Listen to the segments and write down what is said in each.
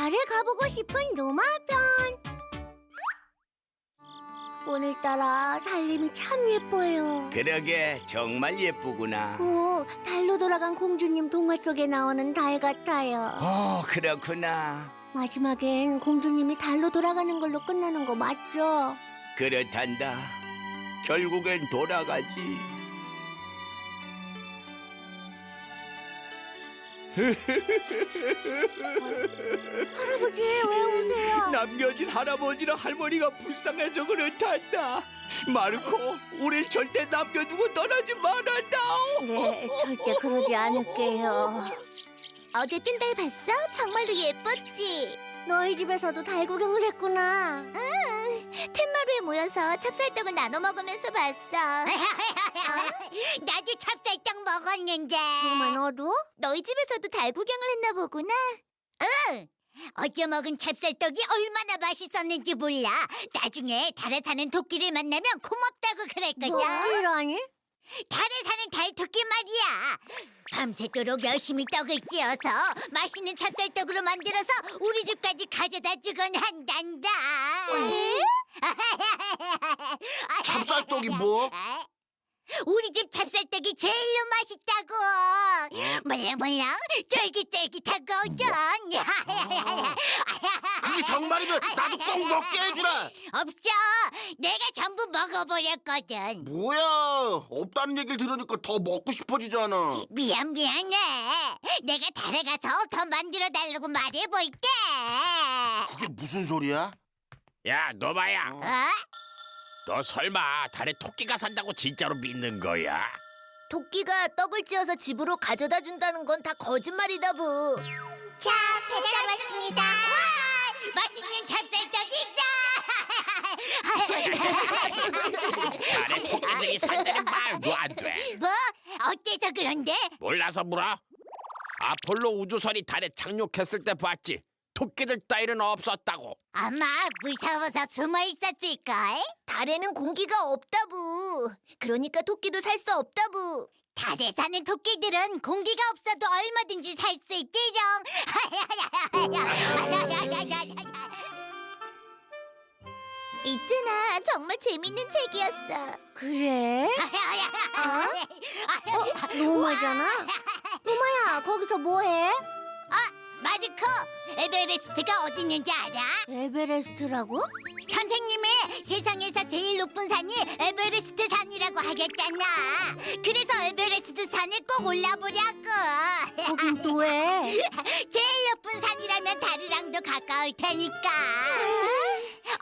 달에 가보고 싶은 로마편. 오늘따라 달님이 참 예뻐요. 그러게 정말 예쁘구나. 오, 달로 돌아간 공주님 동화 속에 나오는 달 같아요. 어 그렇구나. 마지막엔 공주님이 달로 돌아가는 걸로 끝나는 거 맞죠? 그렇단다. 결국엔 돌아가지. 할아버지 왜 우세요? 남겨진 할아버지랑 할머니가 불쌍해서 그렇단다. 마르코, 우릴 절대 남겨두고 떠나지 말았다오. 네, 절대 그러지 않을게요. 어제 뜬 달 봤어? 정말로 예뻤지? 너희 집에서도 달 구경을 했구나. 텐마루에 모여서 찹쌀떡을 나눠 먹으면서 봤어. 나도 찹쌀떡 먹었는데. 정말 너도? 너희 집에서도 달 구경을 했나 보구나. 응. 어제 먹은 찹쌀떡이 얼마나 맛있었는지 몰라. 나중에 달에 사는 토끼를 만나면 고맙다고 그럴 거야. 뭐 이러니? 달에 사는 달토끼 말이야. 밤새도록 열심히 떡을 찧어서 맛있는 찹쌀떡으로 만들어서 우리 집까지 가져다 주곤 한단다. 찹쌀떡이 뭐? 우리 집 찹쌀떡이 제일로 맛있다고. 몰랑몰랑 쫄깃쫄깃하거든. 그게 정말이면 나도 꼭 먹게 해주라. 없어. 내가 전부 먹어버렸거든. 뭐야? 없다는 얘기를 들으니까 더 먹고 싶어지잖아. 미안 미안해. 내가 달에 가서 더 만들어 달라고 말해볼게. 그게 무슨 소리야? 야, 노바야. 어? 너 설마 달에 토끼가 산다고 진짜로 믿는 거야? 토끼가 떡을 찧어서 집으로 가져다 준다는 건 다 거짓말이다 부. 자, 배달 왔습니다. 와, 맛있는 찹쌀떡이다. 달에 토끼들이 산다는 말도 안 돼. 뭐? 어때서 그런데? 몰라서 물어? 아폴로 우주선이 달에 착륙했을 때 봤지. 토끼들 따위는 없었다고. 아마 무서워서 숨어 있었을걸? 달에는 공기가 없다부. 그러니까 토끼도 살 수 없다부. 달에 사는 토끼들은 공기가 없어도 얼마든지 살 수 있지롱. 있잖아, 정말 재밌는 책이었어. 그래? 로마잖아. 로마야, 거기서 뭐해? 마르코, 에베레스트가 어디 있는지 알아? 에베레스트라고? 선생님이 세상에서 제일 높은 산이 에베레스트 산이라고 하겠잖아. 그래서 에베레스트 산에 꼭 올라보려고. 거긴 또 왜? 제일 높은 산이라면 달이랑도 가까울 테니까.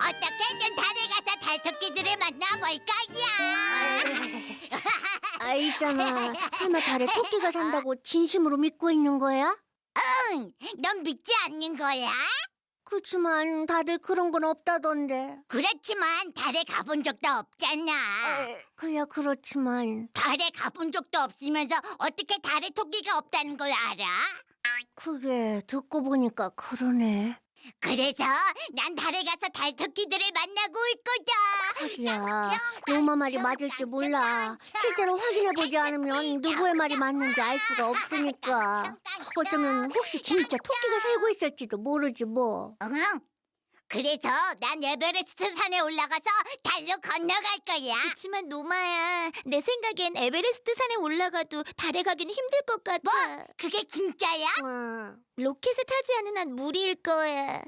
어떻게든 달에 가서 달토끼들을 만나볼 거야. 아, 있잖아. 설마 달에 토끼가 산다고 진심으로 믿고 있는 거야? 응, 넌 믿지 않는 거야? 그치만 다들 그런 건 없다던데. 그렇지만 달에 가본 적도 없잖아. 그야 그렇지만 달에 가본 적도 없으면서 어떻게 달에 토끼가 없다는 걸 알아? 그게 듣고 보니까 그러네. 그래서 난 달에 가서 달 토끼들을 만나고 올 거다. 야, 로마 말이 맞을지 몰라. 실제로 확인해 보지 않으면 누구의 말이 맞는지 알 수가 없으니까. 어쩌면 혹시 진짜 토끼가 살고 있을지도 모르지 뭐. 응. 그래서 난 에베레스트 산에 올라가서 달로 건너갈 거야. 그렇지만 노마야, 내 생각엔 에베레스트 산에 올라가도 달에 가긴 힘들 것 같아. 뭐? 그게 진짜야? 응. 로켓을 타지 않은 한 무리일 거야.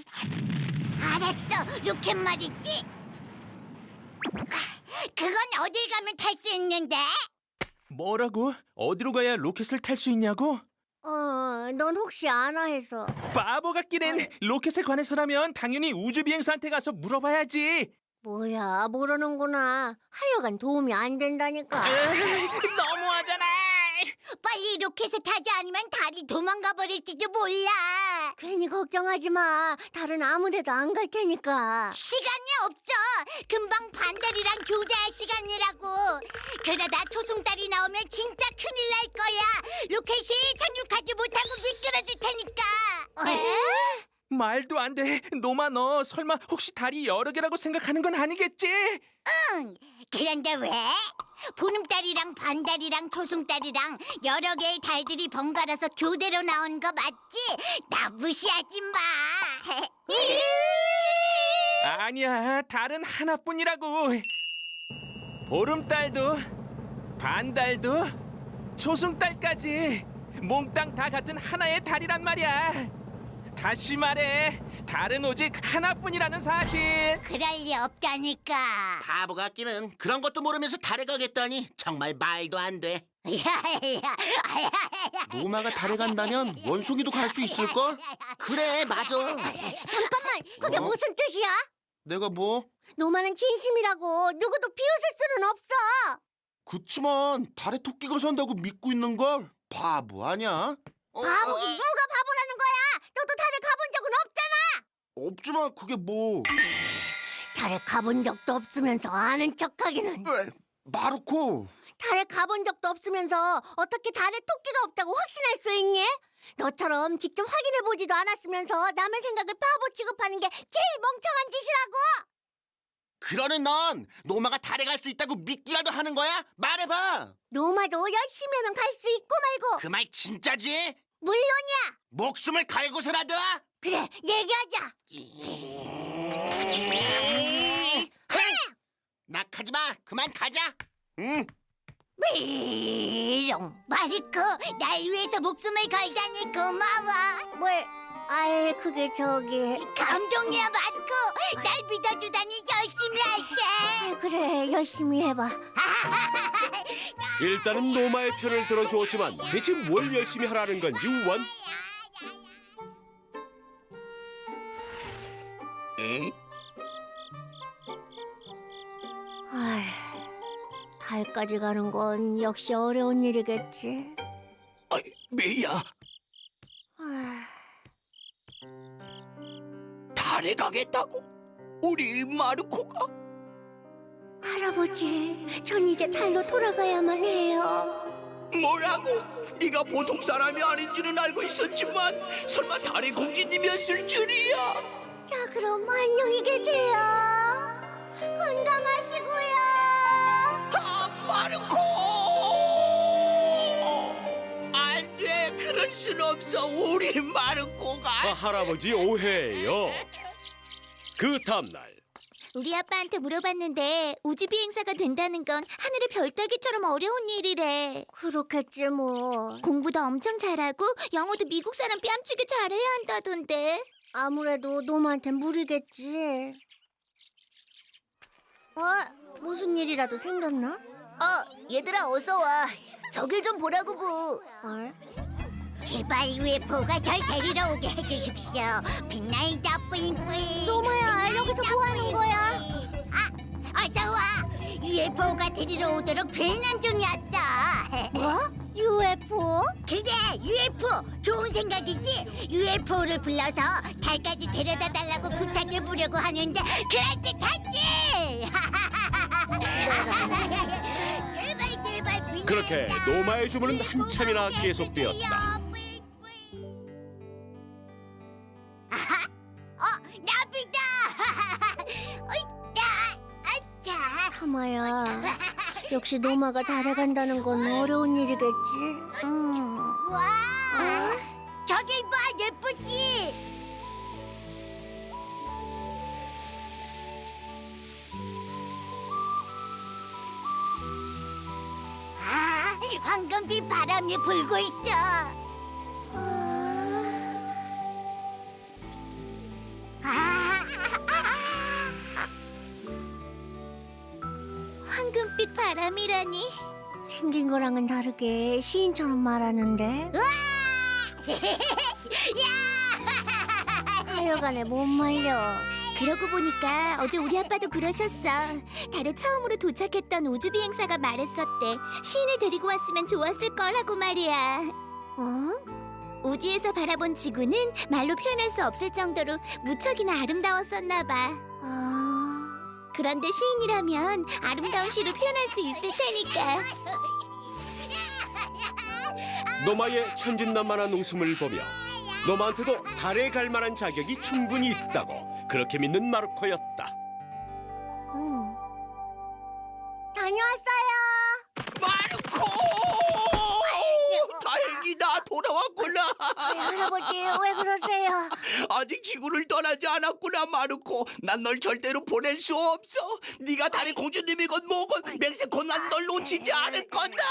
알았어, 로켓 말이지. 그건 어딜 가면 탈 수 있는데? 뭐라고? 어디로 가야 로켓을 탈 수 있냐고? 어, 넌 혹시 아나 해서. 바보 같기는 로켓에 관해서라면 당연히 우주 비행사한테 가서 물어봐야지. 뭐야, 모르는구나. 하여간 도움이 안 된다니까. 너무하잖아. 빨리 로켓을 타지 않으면 달이 도망가 버릴지도 몰라. 괜히 걱정하지 마. 달은 아무데도 안 갈 테니까. 시간이 없어. 금방 반달이랑 교대할 시간이라고. 그러다 초승달이 나오면 진짜 큰일 날 거야. 로켓이 착륙하지 못하고 미끄러질 테니까. 에? 말도 안 돼. 노마 너 설마 혹시 달이 여러 개라고 생각하는 건 아니겠지? 응. 그런데 왜? 보름달이랑 반달이랑 초승달이랑 여러 개의 달들이 번갈아서 교대로 나온 거 맞지? 나 무시하지 마. 아니야, 달은 하나뿐이라고. 보름달도, 반달도, 초승달까지 몽땅 다 같은 하나의 달이란 말이야. 다시 말해, 달은 오직 하나뿐이라는 사실. 그럴 리 없다니까. 바보 같기는 그런 것도 모르면서 달에 가겠다니 정말 말도 안 돼. 노마가 달에 간다면 원숭이도 갈 수 있을걸? 그래 맞아. 잠깐만, 그게 어? 무슨 뜻이야? 내가 뭐? 노마는 진심이라고 누구도 비웃을 수는 없어. 그치만 달에 토끼가 산다고 믿고 있는 걸 바보 아니야? 어, 바보, 어, 누가 바보라는 거야? 너도 달에 가본 적은 없지만 그게 뭐? 달에 가본 적도 없으면서 아는 척하기는. 에, 마르코 달에 가본 적도 없으면서 어떻게 달에 토끼가 없다고 확신할 수 있니? 너처럼 직접 확인해 보지도 않았으면서 남의 생각을 바보 취급하는 게 제일 멍청한 짓이라고. 그러는 넌 노마가 달에 갈 수 있다고 믿기라도 하는 거야? 말해봐. 노마도 열심히 하면 갈 수 있고 말고 그 말 진짜지? 물론이야. 목숨을 갈고서라도? 그래 얘기하자. 낙하지 마. 그만 가자. 응. 삐용. 마리코, 날 위해서 목숨을 걸다니 고마워. 왜? 아이 그게 저기. 감동이야, 마리코. 날 믿어주다니 열심히 할게. 아, 그래 열심히 해봐. 일단은 노마의 편을 들어주었지만 대체 뭘 열심히 하라는 건지 원? 에? 아이, 달까지 가는 건 역시 어려운 일이겠지. 아이, 메이야, 달에 가겠다고? 우리 마르코가? 할아버지, 전 이제 달로 돌아가야만 해요. 뭐라고? 네가 보통 사람이 아닌지는 알고 있었지만 설마 달의 공주님이었을 줄이야? 자, 그럼 안녕히 계세요. 건강하시고요. 아, 마르코! 안 돼, 그럴 순 없어. 우리 마르코가. 아, 할아버지 오해예요. 그 다음날 우리 아빠한테 물어봤는데 우주 비행사가 된다는 건 하늘의 별 따기처럼 어려운 일이래. 그렇겠지 뭐. 공부도 엄청 잘하고 영어도 미국 사람 뺨치게 잘해야 한다던데. 아무래도 놈한테 무리겠지. 어? 무슨 일이라도 생겼나? 어, 얘들아 어서 와. 저길 좀 보라고 부. 어? 제발 UFO가 절 데리러 오게 해주십시오. 빛나이다 뿌잉뿌잉. 노마야, 여기서 뭐 하는 거야? 아, 어서 와. UFO가 데리러 오도록 빌는 중이었어. 뭐? UFO? 그래, UFO 좋은 생각이지. UFO를 불러서 달까지 데려다 달라고 부탁해 보려고 하는데 그럴 듯하지. 제발 제발. 그렇게 노마의 주문은 한참이나 계속되었다. 역시 노마가 달에 간다는 건 어려운 일이겠지. 음. 와, 저기 봐, 예쁘지? 아, 황금빛 바람이 불고 있어. 황금빛 바람이라니. 생긴 거랑은 다르게 시인처럼 말하는데 하여간에 못 말려. 그러고 보니까 어제 우리 아빠도 그러셨어. 달에 처음으로 도착했던 우주 비행사가 말했었대. 시인을 데리고 왔으면 좋았을 거라고 말이야. 어? 우주에서 바라본 지구는 말로 표현할 수 없을 정도로 무척이나 아름다웠었나 봐. 아, 그런데 시인이라면 아름다운 시로 표현할 수 있을 테니까. 노마의 천진난만한 웃음을 보며 노마한테도 달에 갈 만한 자격이 충분히 있다고 그렇게 믿는 마르코였다. 않았구나. 아이, 할아버지 왜 그러세요? 아직 지구를 떠나지 않았구나 마르코. 난 널 절대로 보낼 수 없어. 네가 달의 공주님이건 뭐건 맹세코 난 널 놓치지 않을 거다.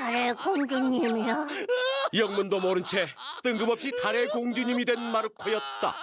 달의 공주님이요. 영문도 모른 채 뜬금없이 달의 공주님이 된 마르코였다.